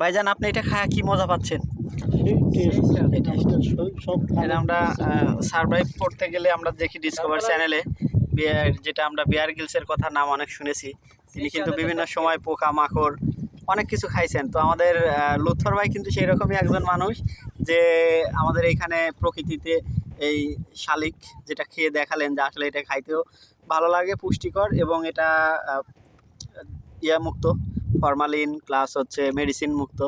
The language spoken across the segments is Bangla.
ভাইজান আপনি এটা খায় কি মজা পাচ্ছেন? এটা আমরা সার্ভাইভ করতে গেলে আমরা দেখি ডিসকভার চ্যানেলে যেটা আমরা বিয়ার গিলসের কথা নাম অনেক শুনেছি। তিনি কিন্তু বিভিন্ন সময় পোকা মাকড় অনেক কিছু খাইছেন। তো আমাদের লুৎফর ভাই কিন্তু সেই রকমই একজন মানুষ যে আমাদের এইখানে প্রকৃতিতে এই শালিক যেটা খেয়ে দেখালেন যে আসলে এটা খাইতেও ভালো লাগে পুষ্টিকর এবং এটা ইয়া মুক্ত ফরমালিন প্লাস হচ্ছে মেডিসিন মুক্ত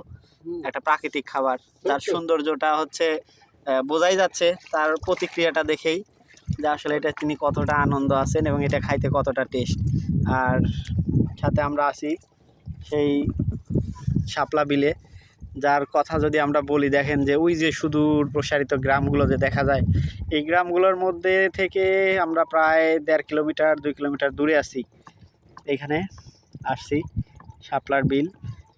একটা প্রাকৃতিক খাবার। তার সৌন্দর্যটা হচ্ছে বোঝাই যাচ্ছে তার প্রতিক্রিয়াটা দেখেই যে আসলে এটা তিনি কতটা আনন্দ আছেন এবং এটা খাইতে কতটা টেস্ট আর সাথে আমরা আসি সেই শাপলা বিলে যার কথা যদি আমরা বলি দেখেন যে ওই যে সুদূর প্রসারিত গ্রামগুলো যে দেখা যায় এই গ্রামগুলোর মধ্যে থেকে আমরা প্রায় দেড় কিলোমিটার দুই কিলোমিটার দূরে আছি। এখানে আসছি। শাপলার বিল।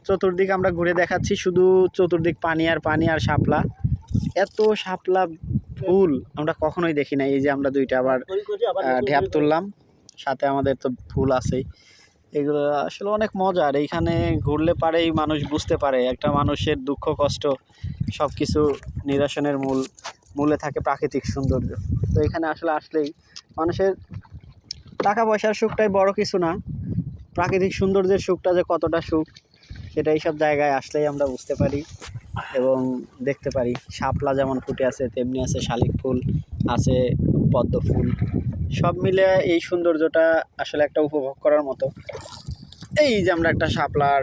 চতুর্দিক আমরা ঘুরে দেখাচ্ছি, শুধু চতুর্দিক পানি আর পানি আর শাপলা। এত শাপলা ফুল আমরা কখনোই দেখি না এই যে আমরা দুইটা আবার ঢ্যাপ তুললাম, সাথে আমাদের তো ফুল আছেই। এগুলো আসলে অনেক মজার, এইখানে ঘুরলে পারেই মানুষ বুঝতে পারে, একটা মানুষের দুঃখ, কষ্ট সব কিছু নিরসনের মূল, মূলে থাকে প্রাকৃতিক সৌন্দর্য। তো এখানে আসলে আসলেই মানুষের টাকা পয়সার সুখটাই বড় কিছু না। প্রাকৃতিক সৌন্দর্যের সুখটা যে কতটা সুখ, সেটা এইসব জায়গায় আসলেই আমরা বুঝতে পারি এবং দেখতে পারি। শাপলা যেমন ফুটে আছে, তেমনি আছে শালিক ফুল, আছে পদ্ম ফুল। সব মিলে এই সৌন্দর্যটা আসলে একটা উপভোগ করার মতো। এই যে আমরা একটা শাপলার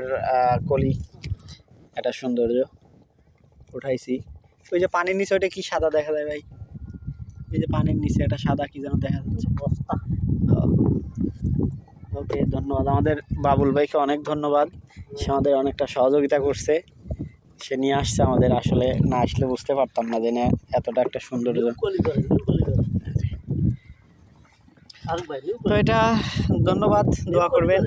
কলি, একটা সৌন্দর্য উঠাইছি। ওই যে পানির নিচে ওইটা কি সাদা দেখা যায় ভাই? এই যে পানির নিচে একটা সাদা কি যেন দেখা যাচ্ছে। ওকে ধন্যবাদ। আমাদের বাবুল ভাইকে অনেক ধন্যবাদ। সে আমাদের অনেকটা সহযোগিতা করছে। সে নিয়ে আসছে আমাদের আসলে না আসলে বুঝতে পারতাম না যে না এতটা একটা সুন্দর তো এটা ধন্যবাদ দোয়া করবেন।